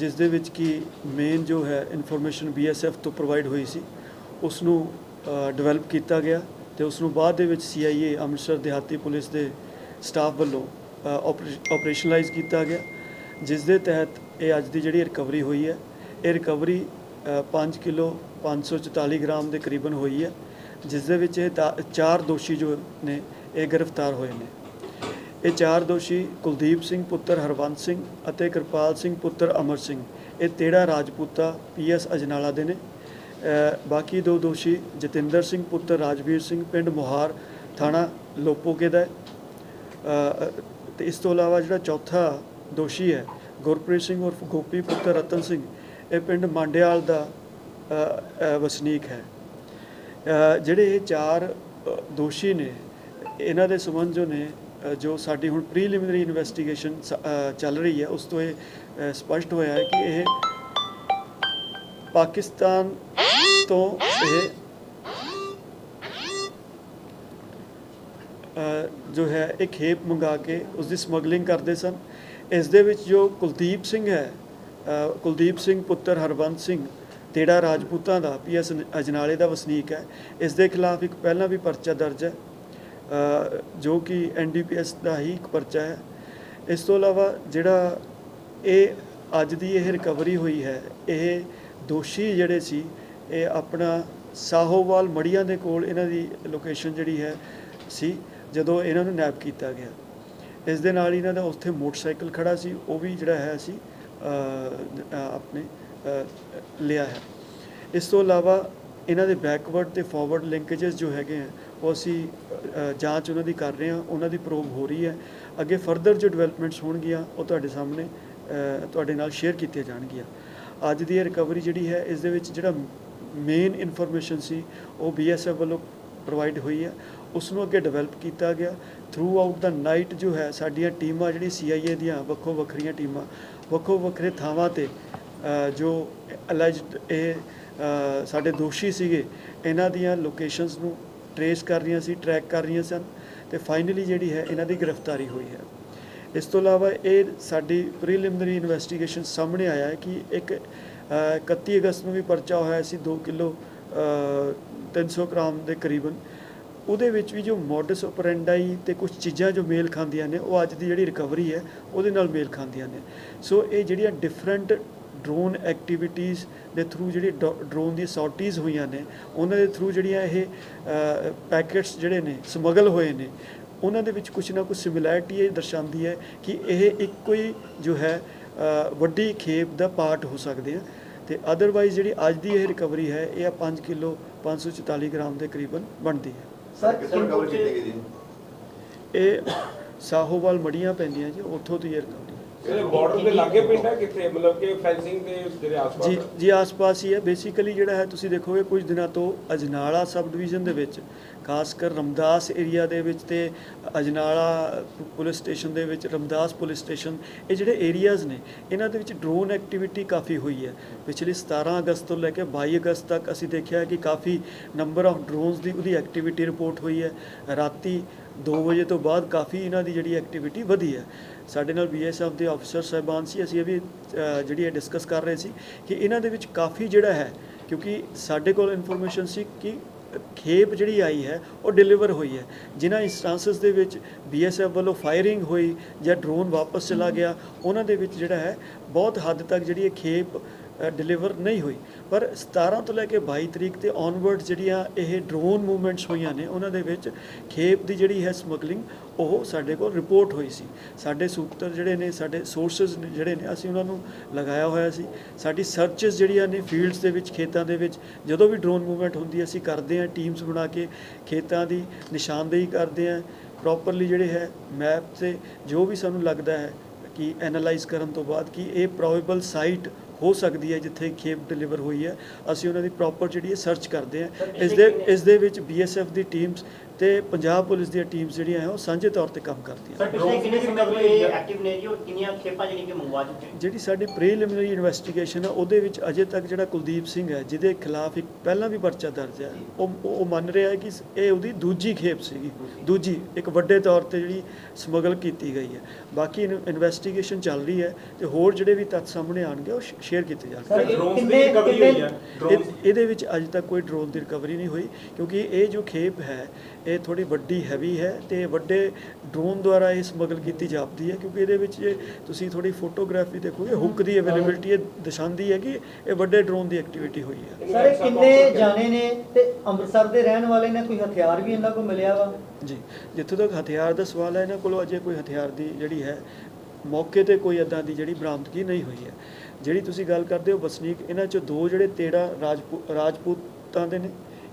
ਜਿਸ ਦੇ ਵਿੱਚ ਕਿ ਮੇਨ ਜੋ ਹੈ ਇਨਫੋਰਮੇਸ਼ਨ ਬੀਐਸਐਫ ਤੋਂ ਪ੍ਰੋਵਾਈਡ ਹੋਈ ਸੀ ਉਸ ਨੂੰ ਡਿਵੈਲਪ ਕੀਤਾ ਗਿਆ ਤੇ ਉਸ ਨੂੰ ਬਾਅਦ ਦੇ ਵਿੱਚ ਸੀਆਈਏ ਅੰਮ੍ਰਿਤਸਰ ਦਿਹਾਤੀ ਪੁਲਿਸ ਦੇ ਸਟਾਫ ਵੱਲੋਂ ਆਪਰੇਸ਼ਨਲਾਈਜ਼ ਕੀਤਾ ਗਿਆ, ਜਿਸ ਦੇ ਤਹਿਤ ਇਹ ਅੱਜ ਦੀ ਜਿਹੜੀ ਰਿਕਵਰੀ ਹੋਈ ਹੈ, ਇਹ ਰਿਕਵਰੀ 5 ਕਿਲੋ 544 ਗ੍ਰਾਮ ਦੇ ਕਰੀਬਨ ਹੋਈ ਹੈ, ਜਿਸ ਦੇ ਵਿੱਚ ਇਹ ਦਾ- ਚਾਰ ਦੋਸ਼ੀ ਜੋ ਨੇ, ਇਹ ਗ੍ਰਿਫਤਾਰ ਹੋਏ ਨੇ। ਇਹ ਚਾਰ ਦੋਸ਼ੀ ਕੁਲਦੀਪ ਸਿੰਘ ਪੁੱਤਰ ਹਰਵੰਤ ਸਿੰਘ ਅਤੇ ਕਿਰਪਾਲ ਸਿੰਘ ਪੁੱਤਰ ਅਮਰ ਸਿੰਘ। ਇਹ ਤੇੜਾ ਰਾਜਪੂਤਾ ਪੀਐਸ ਅਜਨਾਲਾ ਦੇ ਨੇ। ਬਾਕੀ ਦੋ ਦੋਸ਼ੀ ਜਤਿੰਦਰ ਸਿੰਘ ਪੁੱਤਰ ਰਾਜਵੀਰ ਸਿੰਘ ਪਿੰਡ ਮੋਹਾਰ ਥਾਣਾ ਲੋਪੋਕੇ ਦਾ ਹੈ। ਤੇ ਇਸ ਤੋਂ ਇਲਾਵਾ ਜਿਹੜਾ ਚੌਥਾ ਦੋਸ਼ੀ ਹੈ, ਗੁਰਪ੍ਰੀਤ ਸਿੰਘ ਉਰਫ ਗੋਪੀ ਪੁੱਤਰ ਰਤਨ ਸਿੰਘ, ਇਹ ਪਿੰਡ ਮਾਂਡਿਆਲ ਦਾ ਵਸਨੀਕ ਹੈ। ਜਿਹੜੇ ਇਹ ਚਾਰ ਦੋਸ਼ੀ ਨੇ, ਇਹਨਾਂ ਦੇ ਸੰਬੰਧ ਜੋ ਨੇ ਜੋ ਸਾਡੀ ਹੁਣ ਪ੍ਰੀਲਿਮਿਨਰੀ ਇਨਵੈਸਟੀਗੇਸ਼ਨ ਚੱਲ ਰਹੀ ਹੈ ਉਸ ਤੋਂ ਇਹ ਅ, ਸਪਸ਼ਟ ਹੋਇਆ ਹੈ ਕਿ ਇਹ ਪਾਕਿਸਤਾਨ ਤੋਂ ਇਹ ਜੋ ਹੈ ਇੱਕ ਖੇਪ ਮੰਗਾ ਕੇ ਉਸ ਦੀ ਸਮਗਲਿੰਗ ਕਰਦੇ ਸਨ। ਇਸ ਦੇ ਵਿੱਚ ਜੋ ਕੁਲਦੀਪ ਸਿੰਘ ਹੈ ਕੁਲਦੀਪ ਸਿੰਘ ਪੁੱਤਰ ਹਰਵੰਤ ਸਿੰਘ ਤੇੜਾ ਰਾਜਪੂਤਾਂ ਦਾ ਪੀਐਸ ਅਜਨਾਲੇ ਦਾ ਵਸਨੀਕ ਹੈ ਇਸ ਦੇ ਖਿਲਾਫ ਇੱਕ ਪਹਿਲਾਂ ਵੀ ਪਰਚਾ ਦਰਜ ਹੈ। ਜੋ ਕਿ ਐਨਡੀਪੀਐਸ ਦਾ ਹੀ ਇੱਕ ਪਰਚਾ ਹੈ। ਇਸ ਤੋਂ ਇਲਾਵਾ ਜਿਹੜਾ ਇਹ ਅੱਜ ਦੀ ਇਹ ਰਿਕਵਰੀ ਹੋਈ ਹੈ, ਇਹ ਦੋਸ਼ੀ ਜਿਹੜੇ ਸੀ, ਇਹ ਆਪਣਾ ਸਾਹੋਵਾਲ ਮੜੀਆਂ ਦੇ ਕੋਲ ਇਹਨਾਂ ਦੀ ਲੋਕੇਸ਼ਨ ਜਿਹੜੀ ਹੈ ਸੀ, ਜਦੋਂ ਇਹਨਾਂ ਨੂੰ ਨੈਪ ਕੀਤਾ ਗਿਆ। ਇਸ ਦੇ ਨਾਲ ਇਹਨਾਂ ਦਾ ਉੱਥੇ ਮੋਟਰਸਾਈਕਲ ਖੜਾ ਸੀ, ਉਹ ਵੀ ਜਿਹੜਾ ਹੈ ਅਸੀਂ ਆਪਣੇ ਲਿਆ ਹੈ। ਇਸ ਤੋਂ ਇਲਾਵਾ ਇਹਨਾਂ ਦੇ ਬੈਕਵਰਡ ਤੇ ਫਾਰਵਰਡ ਲਿੰਕੇजेस ਜੋ ਹੈਗੇ ਆ ਉਹ ਅਸੀਂ ਜਾਂਚ ਉਹਨਾਂ ਦੀ ਕਰ ਰਹੇ ਹਾਂ, ਉਹਨਾਂ ਦੀ ਪ੍ਰੋਬ ਹੋ ਰਹੀ ਹੈ। ਅੱਗੇ ਫਰਦਰ ਜੋ ਡਿਵੈਲਪਮੈਂਟਸ ਹੋਣਗੀਆਂ, ਉਹ ਤੁਹਾਡੇ ਸਾਹਮਣੇ ਤੁਹਾਡੇ ਨਾਲ ਸ਼ੇਅਰ ਕੀਤੀਆਂ ਜਾਣਗੀਆਂ। ਅੱਜ ਦੀ ਇਹ ਰਿਕਵਰੀ ਜਿਹੜੀ ਹੈ, ਇਸ ਦੇ ਵਿੱਚ ਜਿਹੜਾ ਮੇਨ ਇਨਫੋਰਮੇਸ਼ਨ ਸੀ, ਉਹ ਬੀਐਸਐਫ ਵੱਲੋਂ ਪ੍ਰੋਵਾਈਡ ਹੋਈ ਹੈ। ਉਸ ਨੂੰ ਅੱਗੇ ਡਿਵੈਲਪ ਕੀਤਾ ਗਿਆ। ਥਰੂ ਆਊਟ ਦਾ ਨਾਈਟ ਜੋ ਹੈ, ਸਾਡੀਆਂ ਟੀਮਾਂ ਜਿਹੜੀ ਸੀਆਈਏ ਦੀਆਂ, ਵੱਖੋ ਵੱਖਰੀਆਂ ਟੀਮਾਂ, ਵੱਖੋ ਵੱਖਰੇ ਥਾਵਾਂ ਤੇ ਜੋ ਅਲੈਜਡ ਇਹ ਸਾਡੇ ਦੋਸ਼ੀ ਸੀਗੇ, ਇਹਨਾਂ ਦੀਆਂ ਲੋਕੇਸ਼ਨਸ ਨੂੰ ਟਰੇਸ ਕਰ ਰਹੀਆਂ ਸੀ ਟਰੈਕ ਕਰ ਰਹੀਆਂ ਸਨ ਤੇ ਫਾਈਨਲੀ ਜਿਹੜੀ ਹੈ ਇਹਨਾਂ ਦੀ ਗ੍ਰਿਫਤਾਰੀ ਹੋਈ ਹੈ। ਇਸ ਤੋਂ ਇਲਾਵਾ ਇਹ ਸਾਡੀ ਪ੍ਰੀਲਿਮਿਨਰੀ ਇਨਵੈਸਟੀਗੇਸ਼ਨ ਸਾਹਮਣੇ ਆਇਆ ਹੈ ਕਿ ਇੱਕ ਅ, 31 ਅਗਸਤ ਨੂੰ ਵੀ ਪਰਚਾ ਹੋਇਆ ਸੀ 2 ਕਿਲੋ 300 ਗ੍ਰਾਮ ਦੇ ਕਰੀਬਨ। ਉਹਦੇ ਵਿੱਚ ਵੀ ਜੋ ਮੋਡਸ ਆਪਰੈਂਡਾਈ ਤੇ ਕੁਝ ਚੀਜ਼ਾਂ ਜੋ ਮੇਲ ਖਾਂਦੀਆਂ ਨੇ ਉਹ ਅੱਜ ਦੀ ਜਿਹੜੀ ਰਿਕਵਰੀ ਹੈ ਉਹਦੇ ਨਾਲ ਮੇਲ ਖਾਂਦੀਆਂ ਨੇ। ਸੋ ਇਹ ਜਿਹੜੀਆਂ ਡਿਫਰੈਂਟ ਡਰੋਨ ਐਕਟੀਵਿਟੀਜ਼ ਦੇ ਥਰੂ ਜਿਹੜੀ ਡਰੋਨ ਦੀ ਸੌਰਟੀਜ਼ ਹੋਈਆਂ ਨੇ ਉਹਨਾਂ ਦੇ ਥਰੂ ਜਿਹੜੀਆਂ ਇਹ ਪੈਕੇਟਸ ਜਿਹੜੇ ਨੇ ਸਮਗਲ ਹੋਏ ਨੇ ਉਹਨਾਂ ਦੇ ਵਿੱਚ ਕੁਝ ਨਾ ਕੁਝ ਸਿਮਿਲੈਰਿਟੀ ਇਹ ਦਰਸਾਉਂਦੀ ਹੈ ਕਿ ਇਹ ਇੱਕੋ ਹੀ ਜੋ ਹੈ ਵੱਡੀ ਖੇਪ ਦਾ ਪਾਰਟ ਹੋ ਸਕਦੇ ਆ। ਤੇ ਅਦਰਵਾਈਜ਼ ਜਿਹੜੀ ਅੱਜ ਦੀ ਇਹ ਰਿਕਵਰੀ ਹੈ ਇਹ ਆ 5 ਕਿਲੋ 544 ਗ੍ਰਾਮ ਦੇ ਕਰੀਬਨ ਬਣਦੀ ਹੈ। ਸਰ ਕਿੱਥੋਂ recover ਕੀਤੀ ਗਈ ਜੀ? ਇਹ ਸਾਹੋਵਾਲ ਮੜੀਆਂ ਪੈਂਦੀਆਂ ਜੀ ਉੱਥੋਂ ਦੀ ਇਹ ਰਿਕਵਰੀ ਇਹ ਬਾਰਡਰ ਦੇ ਲਾਗੇ ਪਿੰਡ ਹੈ ਕਿੱਥੇ? ਮਤਲਬ ਕਿ ਫੈਂਸਿੰਗ ਦੇ ਜਿਹੜੇ ਆਸ-ਪਾਸ ਜੀ? ਜੀ ਆਸ-ਪਾਸ ਹੀ ਹੈ ਬੇਸਿਕਲੀ ਜਿਹੜਾ ਹੈ ਤੁਸੀਂ ਦੇਖੋਗੇ ਕੁਝ ਦਿਨਾਂ ਤੋਂ ਅਜਨਾਲਾ ਸਬ ਡਿਵੀਜ਼ਨ ਦੇ ਵਿੱਚ ਖਾਸ ਕਰ ਰਮਦਾਸ ਏਰੀਆ ਦੇ ਵਿੱਚ ਤੇ ਅਜਨਾਲਾ ਪੁਲਿਸ ਸਟੇਸ਼ਨ ਦੇ ਵਿੱਚ ਰਮਦਾਸ ਪੁਲਿਸ ਸਟੇਸ਼ਨ ਇਹ ਜਿਹੜੇ ਏਰੀਆਜ਼ ਨੇ ਇਹਨਾਂ ਦੇ ਵਿੱਚ ਡਰੋਨ ਐਕਟੀਵਿਟੀ ਕਾਫੀ ਹੋਈ ਹੈ। ਪਿਛਲੇ 17 ਅਗਸਤ ਤੋਂ ਲੈ ਕੇ 22 ਅਗਸਤ ਤੱਕ ਅਸੀਂ ਦੇਖਿਆ ਕਿ ਕਾਫੀ ਨੰਬਰ ਆਫ ਡਰੋਨਸ ਦੀ ਉਹਦੀ ਐਕਟੀਵਿਟੀ ਰਿਪੋਰਟ ਹੋਈ ਹੈ। ਰਾਤੀ 2 ਵਜੇ ਤੋਂ ਬਾਅਦ ਕਾਫੀ ਇਹਨਾਂ ਦੀ ਜਿਹੜੀ ਐਕਟੀਵਿਟੀ ਵਧੀ ਹੈ। ਸਾਡੇ ਨਾਲ ਬੀਐਸਐਫ ਦੇ ਅਫਸਰ ਸਾਹਿਬਾਨ ਸੀ, ਅਸੀਂ ਇਹ ਵੀ ਜਿਹੜੀ ਹੈ ਡਿਸਕਸ ਕਰ ਰਹੇ ਸੀ ਕਿ ਇਹਨਾਂ ਦੇ ਵਿੱਚ ਕਾਫੀ ਜਿਹੜਾ ਹੈ, ਕਿਉਂਕਿ ਸਾਡੇ ਕੋਲ ਇਨਫੋਰਮੇਸ਼ਨ ਸੀ ਕਿ ਖੇਪ ਜਿਹੜੀ ਆਈ ਹੈ, ਉਹ ਡਿਲੀਵਰ ਹੋਈ ਹੈ। ਜਿਨ੍ਹਾਂ ਇੰਸਟੈਂਸਸ ਦੇ ਵਿੱਚ ਬੀਐਸਐਫ ਵੱਲੋਂ ਫਾਇਰਿੰਗ ਹੋਈ ਜਾਂ ਡਰੋਨ ਵਾਪਸ ਚਲਾ ਗਿਆ, ਉਹਨਾਂ ਦੇ ਵਿੱਚ ਜਿਹੜਾ ਹੈ, ਬਹੁਤ ਹੱਦ ਤੱਕ ਜਿਹੜੀ ਇਹ ਖੇਪ ਡਿਲੀਵਰ ਨਹੀਂ ਹੋਈ। ਪਰ 17 ਤੋਂ ਲੈ ਕੇ 22 ਤਰੀਕ ਤੇ ਔਨਵਰਡ ਜਿਹੜੀਆਂ ਇਹ ਡਰੋਨ ਮੂਵਮੈਂਟਸ ਹੋਈਆਂ ਨੇ, ਉਹਨਾਂ ਦੇ ਵਿੱਚ ਖੇਪ ਦੀ ਜਿਹੜੀ ਹੈ ਸਮਗਲਿੰਗ ਉਹ ਸਾਡੇ ਕੋਲ ਰਿਪੋਰਟ ਹੋਈ ਸੀ। ਸਾਡੇ ਸੂਤਰ ਜਿਹੜੇ ਨੇ, ਸਾਡੇ ਸੋਰਸਸ ਨੇ ਜਿਹੜੇ ਨੇ, ਅਸੀਂ ਉਹਨਾਂ ਨੂੰ ਲਗਾਇਆ ਹੋਇਆ ਸੀ। ਸਾਡੀ ਸਰਚਸ ਜਿਹੜੀਆਂ ਨੇ ਫੀਲਡਸ ਦੇ ਵਿੱਚ, ਖੇਤਾਂ ਦੇ ਵਿੱਚ, ਜਦੋਂ ਵੀ ਡਰੋਨ ਮੂਵਮੈਂਟ ਹੁੰਦੀ ਅਸੀਂ ਕਰਦੇ ਹਾਂ ਟੀਮਸ ਬਣਾ ਕੇ, ਖੇਤਾਂ ਦੀ ਨਿਸ਼ਾਨਦੇਹੀ ਕਰਦੇ ਹਾਂ ਪ੍ਰੋਪਰਲੀ ਜਿਹੜੇ ਹੈ ਮੈਪ ਤੇ ਜੋ ਵੀ ਸਾਨੂੰ ਲੱਗਦਾ ਹੈ, ਕਿ ਐਨਾਲਾਈਜ਼ ਕਰਨ ਤੋਂ ਬਾਅਦ ਕਿ ਇਹ ਪ੍ਰੋਬੇਬਲ ਸਾਈਟ ਹੋ ਸਕਦੀ ਹੈ ਜਿੱਥੇ ਖੇਪ ਡਿਲੀਵਰ ਹੋਈ ਹੈ। ਅਸੀਂ ਉਹਨਾਂ ਦੀ ਪ੍ਰੋਪਰ ਜਿਹੜੀ ਹੈ ਸਰਚ ਕਰਦੇ ਹਾਂ। ਇਸ ਦੇ ਇਸ ਦੇ ਵਿੱਚ ਬੀਐਸਐਫ ਦੀ ਟੀਮਸ ਤੇ ਪੰਜਾਬ ਪੁਲਿਸ ਦੀਆਂ ਟੀਮਸ ਜਿਹੜੀਆਂ ਹੈ ਉਹ ਸਾਂਝੇ ਤੌਰ ਤੇ ਕੰਮ ਕਰਦੀਆਂ ਸਰ ਪਿਛਲੇ ਕਿੰਨੇ ਸਮੇਂ ਤੋਂ ਇਹ ਐਕਟਿਵ ਨੇ ਜੀ ਔਰ ਕਿੰਨੀਆਂ ਖੇਪਾਂ ਜਿਹੜੀਆਂ ਕਿ ਮੰਗਵਾ ਚੁੱਕੇ ਨੇ ਜਿਹੜੀ ਸਾਡੀ ਪ੍ਰੀਲਿਮਿਨਰੀ ਇਨਵੈਸਟੀਗੇਸ਼ਨ ਹੈ ਉਹਦੇ ਵਿੱਚ ਅਜੇ ਤੱਕ ਜਿਹੜਾ ਕੁਲਦੀਪ ਸਿੰਘ ਹੈ ਜਿਹਦੇ ਖਿਲਾਫ ਇੱਕ ਪਹਿਲਾਂ ਵੀ ਪਰਚਾ ਦਰਜ ਹੈ ਉਹ ਉਹ ਮੰਨ ਰਿਹਾ ਹੈ ਕਿ ਇਹ ਉਹਦੀ ਦੂਜੀ ਖੇਪ ਸੀਗੀ। ਦੂਜੀ ਇੱਕ ਵੱਡੇ ਤੌਰ ਤੇ ਜਿਹੜੀ ਸਮਗਲ ਕੀਤੀ ਗਈ ਹੈ। ਬਾਕੀ ਇਨਵੈਸਟੀਗੇਸ਼ਨ ਚੱਲ ਰਹੀ ਹੈ ਤੇ ਹੋਰ ਜਿਹੜੇ ਵੀ ਤੱਥ ਸਾਹਮਣੇ ਆਣਗੇ ਉਹ ਸ਼ੇਅਰ ਕੀਤੇ ਜਾਣਗੇ। ਸਰ ਡਰੋਨਸ ਦੀ ਕਿੰਨੇ ਰਿਕਵਰੀ ਕਿੰਨੇ ਹੋਈ ਹੈ ਇਹ- ਡਰੋਨਸ ਇਹਦੇ ਵਿੱਚ ਅਜੇ ਤੱਕ ਕੋਈ ਡਰੋਨ ਦੀ ਰਿਕਵਰੀ ਨਹੀਂ ਹੋਈ ਕਿਉਂਕਿ ਇਹ ਜੋ ਖੇਪ ਹੈ ਇਹ ਥੋੜੀ ਵੱਡੀ ਹੈਵੀ ਹੈ ਤੇ ਵੱਡੇ ਡਰੋਨ ਦੁਆਰਾ ਇਹ ਸਮਗਲ ਕੀਤੀ ਜਾਪਦੀ ਹੈ ਕਿਉਂਕਿ ਇਹਦੇ ਵਿੱਚ ਜੇ ਤੁਸੀਂ ਥੋੜੀ ਫੋਟੋਗ੍ਰਾਫੀ ਦੇਖੋਗੇ ਹੁੱਕ ਦੀ ਅਵੇਲੇਬਿਲਟੀ ਇਹ ਦਰਸਾਉਂਦੀ ਹੈ ਕਿ ਇਹ ਵੱਡੇ ਡਰੋਨ ਦੀ ਐਕਟੀਵਿਟੀ ਹੋਈ ਹੈ। ਸਰ ਕਿੰਨੇ ਜਾਣੇ ਨੇ ਤੇ ਅੰਮ੍ਰਿਤਸਰ ਦੇ ਰਹਿਣ ਵਾਲੇ ਨੇ? ਕੋਈ ਹਥਿਆਰ ਵੀ ਇਹਨਾਂ ਕੋਲ ਮਿਲਿਆ ਵਾ? ਜੀ ਜਿੱਥੋਂ ਤੱਕ ਹਥਿਆਰ ਦਾ ਸਵਾਲ ਹੈ ਇਹਨਾਂ ਕੋਲੋਂ ਅਜੇ ਕੋਈ ਹਥਿਆਰ ਦੀ ਜਿਹੜੀ ਹੈ ਮੌਕੇ ਤੇ ਕੋਈ ਇਦਾਂ ਦੀ ਜਿਹੜੀ ਬਰਾਮਦਗੀ ਨਹੀਂ ਹੋਈ ਹੈ। ਜਿਹੜੀ ਤੁਸੀਂ ਗੱਲ ਕਰਦੇ ਹੋ ਵਸਨੀਕ ਇਹਨਾਂ ਚੋਂ ਦੋ ਜਿਹੜੇ ਤੇੜਾ ਰਾਜਪੂ ਰਾਜਪੂਤਾਂ ਦੇ ਨੇ।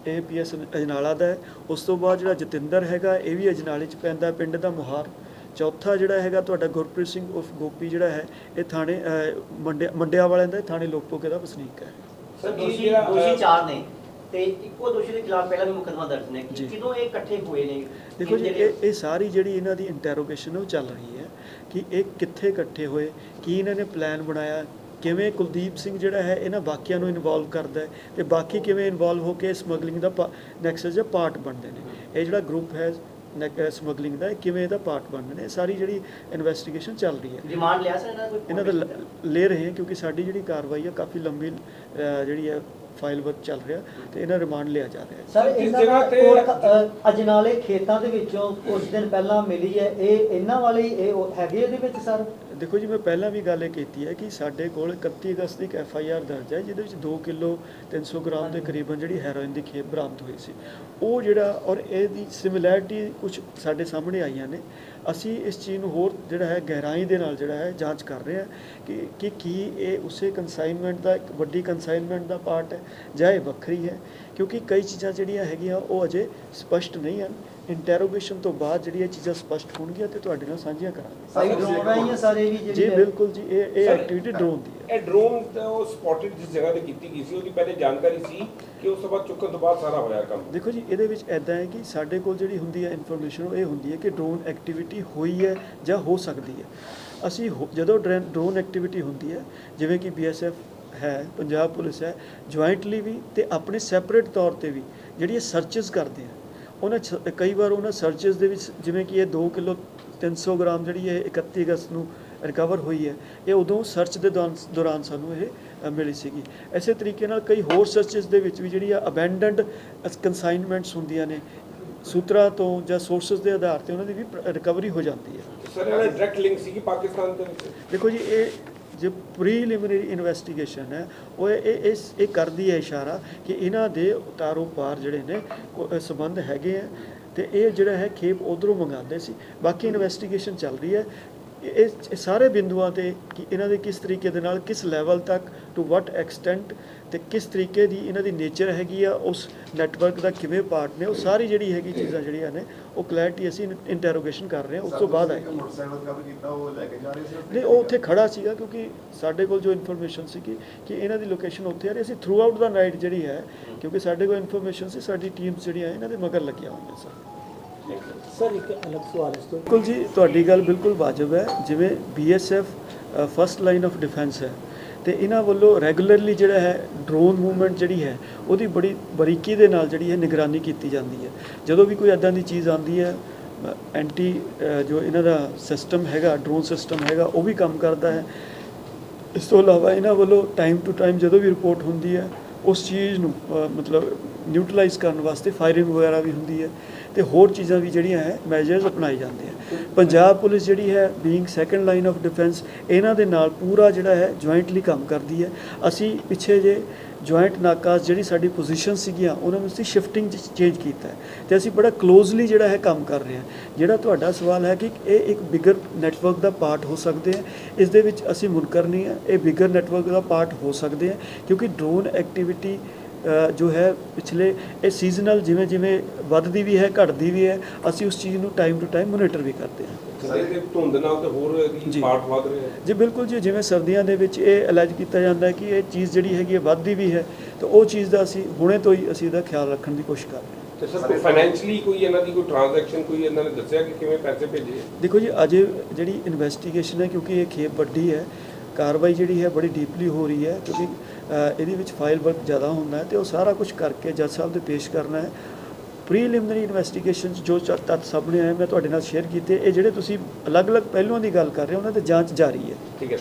ਇਹ ਪੀਐਸ ਅਜਨਾਲਾ ਦਾ ਹੈ। ਉਸ ਤੋਂ ਬਾਅਦ ਜਿਹੜਾ ਜਤਿੰਦਰ ਹੈਗਾ ਇਹ ਵੀ ਅਜਨਾਲੇ ਚ ਪੈਂਦਾ ਪਿੰਡ ਦਾ ਮੁਹਾਰ। ਚੌਥਾ ਜਿਹੜਾ ਹੈਗਾ ਤੁਹਾਡਾ ਗੁਰਪ੍ਰੀਤ ਸਿੰਘ ਉਰਫ ਗੋਪੀ ਜਿਹੜਾ ਹੈ ਇਹ ਥਾਣੇ ਮੰਡਿਆ ਮੰਡਿਆ ਵਾਲਿਆਂ ਦਾ ਥਾਣੇ ਲੋਕਪੋਕੇ ਦਾ ਵਸਨੀਕ ਹੈ। ਸਰ ਸਰ, ਇਹ ਦੋਸ਼ੀ ਜਿਹੜਾ, ਦੋਸ਼ੀ ਅਹ, ਚਾਰ ਨੇ ਤੇ ਇੱਕੋ ਦੋਸ਼ੀ ਦੇ ਖਿਲਾਫ ਪਹਿਲਾਂ ਵੀ ਮੁਕੱਦਮਾ ਦਰਜ ਨੇ। ਕਿਦੋਂ ਇਹ ਇਕੱਠੇ ਹੋਏ ਨੇ? ਦੇਖੋ ਜੀ ਇਹ ਸਾਰੀ ਜਿਹੜੀ ਇਹਨਾਂ ਦੀ ਇੰਟਰੋਗੇਸ਼ਨ ਉਹ ਚੱਲ ਰਹੀ ਹੈ ਕਿ ਇਹ ਕਿੱਥੇ ਇਕੱਠੇ ਹੋਏ ਕੀ ਇਹਨਾਂ ਨੇ ਪਲਾਨ ਬਣਾਇਆ ਕਿਵੇਂ ਕੁਲਦੀਪ ਸਿੰਘ ਜਿਹੜਾ ਹੈ ਇਹਨਾਂ ਬਾਕੀਆਂ ਨੂੰ ਇਨਵੋਲਵ ਕਰਦਾ ਹੈ ਤੇ ਬਾਕੀ ਕਿਵੇਂ ਇਨਵੋਲਵ ਹੋ ਕੇ ਸਮਗਲਿੰਗ ਦਾ ਨੈਕਸਸ ਦਾ ਪਾਰਟ ਬਣਦੇ ਨੇ? ਇਹ ਜਿਹੜਾ ਗਰੁੱਪ ਹੈ ਸਮਗਲਿੰਗ ਦਾ ਇਹ ਕਿਵੇਂ ਇਹਦਾ ਪਾਰਟ ਬਣਦੇ ਨੇ? ਸਾਰੀ ਜਿਹੜੀ ਇਨਵੈਸਟੀਗੇਸ਼ਨ ਚੱਲ ਰਹੀ ਹੈ। ਰਿਮਾਂਡ ਲਿਆ ਸਰ ਇਹਨਾਂ ਦਾ ਕੋਈ ਇਹਨਾਂ ਦਾ ਲ- ਰਹੇ ਹਾਂ ਕਿਉਂਕਿ ਸਾਡੀ ਜਿਹੜੀ ਕਾਰਵਾਈ ਹੈ ਕਾਫੀ ਲੰਬੀ ਜਿਹੜੀ ਹੈ ਫਾਈਲ ਵਰਕ ਚੱਲ ਰਿਹਾ ਤੇ ਇਹਨਾਂ ਰਿਮਾਂਡ ਲਿਆ ਜਾ ਰਿਹਾ ਹੈ। ਸਰ ਇਹਨਾਂ ਜਗ੍ਹਾ ਦਾ ਅਜਨਾਲੇ ਖੇਤਾਂ ਦੇ ਵਿੱਚੋਂ ਕੁਝ ਦਿਨ ਪਹਿਲਾਂ ਮਿਲੀ ਹੈ। ਇਹ ਇਹਨਾਂ ਵਾਲੇ ਇਹ ਹੈਗੇ ਇਹਦੇ ਵਿੱਚ ਸਰ? ਦੇਖੋ ਜੀ, ਮੈਂ ਪਹਿਲਾਂ ਵੀ ਗੱਲ ਇਹ ਕੀਤੀ ਹੈ ਕਿ ਸਾਡੇ ਕੋਲ 31 ਅਗਸਤ ਦੀ ਇੱਕ ਐਫ ਆਈ ਆਰ ਦਰਜ ਹੈ, ਜਿਹਦੇ ਵਿੱਚ 2 ਕਿਲੋ 300 ਗ੍ਰਾਮ ਦੇ ਕਰੀਬਨ ਜਿਹੜੀ ਹੈਰੋਇਨ ਦੀ ਖੇਪ ਬਰਾਮਦ ਹੋਈ ਸੀ। ਉਹ ਜਿਹੜਾ ਔਰ ਇਹਦੀ ਸਿਮਿਲੈਰਿਟੀ ਕੁਝ ਸਾਡੇ ਸਾਹਮਣੇ ਆਈਆਂ ਨੇ। ਅਸੀਂ ਇਸ ਚੀਜ਼ ਨੂੰ ਹੋਰ ਜਿਹੜਾ ਹੈ, ਗਹਿਰਾਈ ਦੇ ਨਾਲ ਜਿਹੜਾ ਹੈ, ਜਾਂਚ ਕਰ ਰਹੇ ਹਾਂ ਕਿ ਕਿ ਕੀ ਇਹ ਉਸੇ ਕਨਸਾਈਨਮੈਂਟ ਦਾ ਇੱਕ ਵੱਡੀ ਕਨਸਾਈਨਮੈਂਟ ਦਾ ਪਾਰਟ ਹੈ ਜਾਂ ਇਹ ਵੱਖਰੀ ਹੈ। ਕਿਉਂਕਿ ਕਈ ਚੀਜ਼ਾਂ ਜਿਹੜੀਆਂ ਹੈਗੀਆਂ ਉਹ ਅਜੇ ਸਪਸ਼ਟ ਨਹੀਂ ਹਨ। ਇੰਟਰੋਗੇਸ਼ਨ ਤੋਂ ਬਾਅਦ ਜਿਹੜੀ ਇਹ ਚੀਜ਼ਾਂ ਸਪਸ਼ਟ ਹੋਣਗੀਆਂ ਤੇ ਤੁਹਾਡੇ ਨਾਲ ਸਾਂਝੀਆਂ ਕਰਾਂਗੇ। ਸਾਈ ਡਰੋਨ ਰਾਹੀਂ ਸਾਰੇ ਵੀ ਜੀ ਜਿਹੜੀ ਹੈ- ਬਿਲਕੁਲ ਜੀ ਇਹ ਇਹ ਐਕਟੀਵਿਟੀ ਡਰੋਨ ਦੀ ਹੈ। ਇਹ ਡਰੋਨ ਤਾਂ ਉਹ ਸਪੌਟਡ ਜਿਸ ਜਗ੍ਹਾ ਤੇ ਕੀਤੀ ਗਈ ਸੀ ਉਹਦੀ ਪਹਿਲੇ ਜਾਣਕਾਰੀ ਸੀ ਕਿ ਉਸ ਤੋਂ ਬਾਅਦ ਚੁੱਕਣ ਤੋਂ ਬਾਅਦ ਸਾਰਾ ਹੋਇਆ ਕੰਮ। ਦੇਖੋ ਜੀ ਇਹਦੇ ਵਿੱਚ ਐਦਾਂ ਹੈ ਕਿ ਸਾਡੇ ਕੋਲ ਜਿਹੜੀ ਹੁੰਦੀ ਹੈ ਇਨਫੋਰਮੇਸ਼ਨ ਉਹ ਇਹ ਹੁੰਦੀ ਹੈ ਕਿ ਡਰੋਨ ਐਕਟੀਵਿਟੀ ਹੋਈ ਹੈ ਜਾਂ ਹੋ ਸਕਦੀ ਹੈ। ਅਸੀਂ ਹੋ- ਜਦੋਂ ਡਰੋਨ ਐਕਟੀਵਿਟੀ ਹੁੰਦੀ ਹੈ ਜਿਵੇਂ ਕਿ ਬੀਐਸਐਫ ਹੈ ਪੰਜਾਬ ਪੁਲਿਸ ਹੈ ਜੁਆਇੰਟਲੀ ਵੀ ਤੇ ਆਪਣੇ ਸੈਪਰੇਟ ਤੌਰ ਤੇ ਵੀ ਜਿਹੜੀ ਸਰਚਸ ਕਰਦੇ ਆ। ਉਹਨਾਂ ਕਈ ਵਾਰ ਉਹਨਾਂ ਸਰਚਸ ਦੇ ਵਿੱਚ ਜਿਵੇਂ ਕਿ ਇਹ 2 ਕਿਲੋ 300 ਗ੍ਰਾਮ ਜਿਹੜੀ ਹੈ 31 ਅਗਸਤ ਨੂੰ ਰਿਕਵਰ ਹੋਈ ਹੈ ਇਹ ਉਦੋਂ ਸਰਚ ਦੇ ਦੌਰਾਨ ਸਾਨੂੰ ਇਹ ਮਿਲੀ ਸੀਗੀ। ਐਸੇ ਤਰੀਕੇ ਨਾਲ ਕਈ ਹੋਰ ਸਰਚਸ ਦੇ ਵਿੱਚ ਵੀ ਜਿਹੜੀ ਆ ਅਬੈਂਡਨਡ ਕਨਸਾਈਨਮੈਂਟਸ ਹੁੰਦੀਆਂ ਨੇ ਸੂਤਰਾਂ ਤੋਂ ਜਾਂ ਸੋਰਸਸ ਦੇ ਆਧਾਰ ਤੇ ਉਹਨਾਂ ਦੀ ਵੀ ਰਿਕਵਰੀ ਹੋ ਜਾਂਦੀ ਹੈ। ਸਰ ਇਹਦਾ ਡਾਇਰੈਕਟ ਲਿੰਕ ਸੀ ਕਿ ਪਾਕਿਸਤਾਨ ਦੇ ਵਿੱਚ ਦੇਖੋ ਜੀ ਇਹ ਜੇ ਪ੍ਰੀਲਿਮਿਨਰੀ ਇਨਵੈਸਟੀਗੇਸ਼ਨ ਹੈ, ਉਹ ਇਹ ਇਸ, ਇਹ ਕਰਦੀ ਹੈ ਇਸ਼ਾਰਾ ਕਿ ਇਹਨਾਂ ਦੇ ਉਤਾਰੋ ਪਾਰ ਜਿਹੜੇ ਨੇ, ਕੋ- ਸੰਬੰਧ ਹੈਗੇ ਆ ਤੇ ਇਹ ਜਿਹੜਾ ਹੈ ਖੇਪ ਉਧਰੋਂ ਮੰਗਾਉਂਦੇ ਸੀ। ਬਾਕੀ ਇਨਵੈਸਟੀਗੇਸ਼ਨ ਚੱਲ ਰਹੀ ਹੈ। ਇਹ ਸਾਰੇ ਬਿੰਦੂਆਂ ਤੇ ਕਿ ਇਹਨਾਂ ਦੇ ਕਿਸ ਤਰੀਕੇ ਦੇ ਨਾਲ ਕਿਸ ਲੈਵਲ ਤੱਕ ਟੂ ਵਾਟ ਐਕਸਟੈਂਟ ਤੇ ਕਿਸ ਤਰੀਕੇ ਦੀ ਇਹਨਾਂ ਦੀ ਨੇਚਰ ਹੈਗੀ ਆ ਉਸ ਨੈਟਵਰਕ ਦਾ ਕਿਵੇਂ ਪਾਰਟ ਨੇ ਉਹ ਸਾਰੀ ਜਿਹੜੀ ਹੈਗੀ ਚੀਜ਼ਾਂ ਜਿਹੜੀਆਂ ਨੇ ਉਹ ਕਲੈਰਿਟੀ ਅਸੀਂ ਇੰਟਰੋਗੇਸ਼ਨ ਕਰ ਰਹੇ ਹਾਂ ਉਸ ਤੋਂ ਬਾਅਦ ਸੀ ਨਹੀਂ ਉਹ ਉੱਥੇ ਖੜਾ ਸੀਗਾ ਕਿਉਂਕਿ ਸਾਡੇ ਕੋਲ ਜੋ ਇਨਫੋਰਮੇਸ਼ਨ ਸੀ ਕਿ ਇਹਨਾਂ ਦੀ ਲੋਕੇਸ਼ਨ ਉੱਥੇ ਆ ਰਹੀ ਅਸੀਂ ਥਰੂ ਆਊਟ ਦਾ ਨਾਈਟ ਜਿਹੜੀ ਹੈ ਕਿਉਂਕਿ ਸਾਡੇ ਕੋਲ ਇਨਫੋਰਮੇਸ਼ਨ ਸੀ ਸਾਡੀ ਟੀਮਸ ਜਿਹੜੀਆਂ ਇਹਨਾਂ ਦੇ ਮਗਰ ਲੱਗੀਆਂ ਹੋਈਆਂ ਸਨ। ਸਰ ਇੱਕ ਅਲੱਗ ਸਵਾਲ ਇਸ ਤੋਂ। ਬਿਲਕੁਲ ਜੀ ਤੁਹਾਡੀ ਗੱਲ ਬਿਲਕੁਲ ਵਾਜਬ ਹੈ। ਜਿਵੇਂ BSF first line of defence ਹੈ। ਤੇ ਇਹਨਾਂ ਵੱਲੋਂ ਰੈਗੂਲਰਲੀ ਜਿਹੜਾ ਹੈ ਡਰੋਨ ਮੂਵਮੈਂਟ ਜਿਹੜੀ ਹੈ, ਉਹਦੀ ਬੜੀ ਬਰੀਕੀ ਦੇ ਨਾਲ ਜਿਹੜੀ ਹੈ ਨਿਗਰਾਨੀ ਕੀਤੀ ਜਾਂਦੀ ਹੈ। ਜਦੋਂ ਵੀ ਕੋਈ ਐਦਾਂ ਦੀ ਚੀਜ਼ ਆਉਂਦੀ ਹੈ ਐਂਟੀ ਜੋ ਇਹਨਾਂ ਦਾ ਸਿਸਟਮ ਹੈਗਾ ਡਰੋਨ ਸਿਸਟਮ ਹੈਗਾ, ਉਹ ਵੀ ਕੰਮ ਕਰਦਾ ਹੈ। ਇਸ ਤੋਂ ਇਲਾਵਾ ਇਹਨਾਂ ਵੱਲੋਂ ਟਾਈਮ ਟੂ ਟਾਈਮ ਜਦੋਂ ਵੀ ਰਿਪੋਰਟ ਹੁੰਦੀ ਹੈ, ਉਸ ਚੀਜ਼ ਨੂੰ ਮਤਲਬ ਨਿਊਟਰਲਾਈਜ਼ ਕਰਨ ਵਾਸਤੇ ਫਾਇਰਿੰਗ ਵਗੈਰਾ ਵੀ ਹੁੰਦੀ ਹੈ ਤੇ ਹੋਰ ਚੀਜ਼ਾਂ ਵੀ ਜਿਹੜੀਆਂ ਹੈ ਮੈਜਰਸ ਅਪਣਾਏ ਜਾਂਦੇ ਆ ਪੰਜਾਬ ਪੁਲਿਸ ਜਿਹੜੀ ਹੈ being second line of defence ਇਹਨਾਂ ਦੇ ਨਾਲ ਪੂਰਾ ਜਿਹੜਾ ਹੈ ਜੁਆਇੰਟਲੀ ਕੰਮ ਕਰਦੀ ਹੈ। ਅਸੀਂ ਪਿੱਛੇ ਜੇ ਜੁਆਇੰਟ ਨਾਕਾਸ ਜਿਹੜੀ ਸਾਡੀ ਪੋਜੀਸ਼ਨ ਸੀਗੀਆਂ, ਉਹਨਾਂ ਨੂੰ ਅਸੀਂ ਸ਼ਿਫਟਿੰਗ ਚੇਂਜ ਕੀਤਾ ਹੈ। ਤੇ ਅਸੀਂ ਬੜਾ ਕਲੋਜ਼ਲੀ ਜਿਹੜਾ ਹੈ ਕੰਮ ਕਰ ਰਹੇ ਹਾਂ। ਜਿਹੜਾ ਤੁਹਾਡਾ ਸਵਾਲ ਹੈ ਕਿ ਇਹ ਇੱਕ ਬਿਗਰ ਨੈਟਵਰਕ ਦਾ ਪਾਰਟ ਹੋ ਸਕਦੇ ਹੈ, ਇਸ ਦੇ ਵਿੱਚ ਅਸੀਂ ਮੁਨਕਰ ਨਹੀਂ ਹੈ, ਇਹ ਬਿਗਰ ਨੈਟਵਰਕ ਦਾ ਪਾਰਟ ਹੋ ਸਕਦੇ ਹੈ, ਕਿਉਂਕਿ ਡਰੋਨ ਐਕਟੀਵਿਟੀ ਜੋ ਹੈ ਪਿਛਲੇ ਇਹ ਸੀਜ਼ਨਲ ਜਿਵੇਂ ਜਿਵੇਂ ਵੱਧਦੀ ਵੀ ਹੈ ਘਟਦੀ ਵੀ ਹੈ ਅਸੀਂ ਉਸ ਚੀਜ਼ ਨੂੰ ਟਾਈਮ ਟੂ ਟਾਈਮ ਮੋਨੀਟਰ ਵੀ ਕਰਦੇ ਹਾਂ। ਕਹਿੰਦੇ ਤੇ ਧੁੰਦ ਨਾਲ ਤੇ ਹੋਰ ਇਹਦੀ ਜੀ। ਪਾਰਟ ਵੱਧ ਰਹੇ ਜੀ ਬਿਲਕੁਲ ਜੀ ਜਿਵੇਂ ਸਰਦੀਆਂ ਦੇ ਵਿੱਚ ਇਹ ਅਲੈਜ ਕੀਤਾ ਜਾਂਦਾ ਹੈ ਕਿ ਇਹ ਚੀਜ਼ ਜਿਹੜੀ ਹੈਗੀ ਹੈ ਵੱਧਦੀ ਵੀ ਹੈ ਤਾਂ ਉਹ ਚੀਜ਼ ਦਾ ਅਸੀਂ ਹੁਣੇ ਤੋਂ ਹੀ ਅਸੀਂ ਇਹਦਾ ਖਿਆਲ ਰੱਖਣ ਦੀ ਕੋਸ਼ਿਸ਼ ਕਰ ਰਹੇ ਹਾਂ। ਤੇ ਸਰ ਕੋਈ ਫਾਈਨੈਂਸ਼ਲੀ ਕੋਈ ਇਹਨਾਂ ਦੀ ਕੋਈ ਟ੍ਰਾਂਜੈਕਸ਼ਨ ਕੋਈ ਇਹਨਾਂ ਨੇ ਦੱਸਿਆ ਕਿ ਕਿਵੇਂ ਪੈਸੇ ਭੇਜੇ ਦੇਖੋ ਜੀ ਅਜੇ ਜਿਹੜੀ ਇਨਵੈਸਟੀਗੇਸ਼ਨ ਹੈ ਕਿਉਂਕਿ ਇਹ ਖੇਪ ਵੱਡੀ ਹੈ ਕਾਰਵਾਈ ਜਿਹੜੀ ਹੈ ਬੜੀ ਡੀਪਲੀ ਹੋ ਰਹੀ ਹੈ ਕਿਉਂਕਿ ਇਹਦੇ ਵਿੱਚ ਫਾਈਲ ਵਰਕ ਜ਼ਿਆਦਾ ਹੁੰਦਾ ਹੈ ਤੇ ਉਹ ਸਾਰਾ ਕੁਝ ਕਰਕੇ ਜੱਜ ਸਾਹਿਬ ਦੇ ਪੇਸ਼ ਕਰਨਾ ਹੈ। ਪ੍ਰੀਲਿਮਿਨਰੀ ਇਨਵੈਸਟੀਗੇਸ਼ਨ ਜੋ ਚ- ਤੱਥ ਸਾਹਮਣੇ ਆਏ, ਮੈਂ ਤੁਹਾਡੇ ਨਾਲ ਸ਼ੇਅਰ ਕੀਤੇ, ਇਹ ਜਿਹੜੇ ਤੁਸੀਂ ਅਲੱਗ-ਅਲੱਗ ਪਹਿਲੂਆਂ ਦੀ ਗੱਲ ਕਰ ਰਹੇ ਹੋ, ਉਹਨਾਂ ਤੇ ਜਾਂਚ ਜਾਰੀ ਹੈ। ਠੀਕ ਹੈ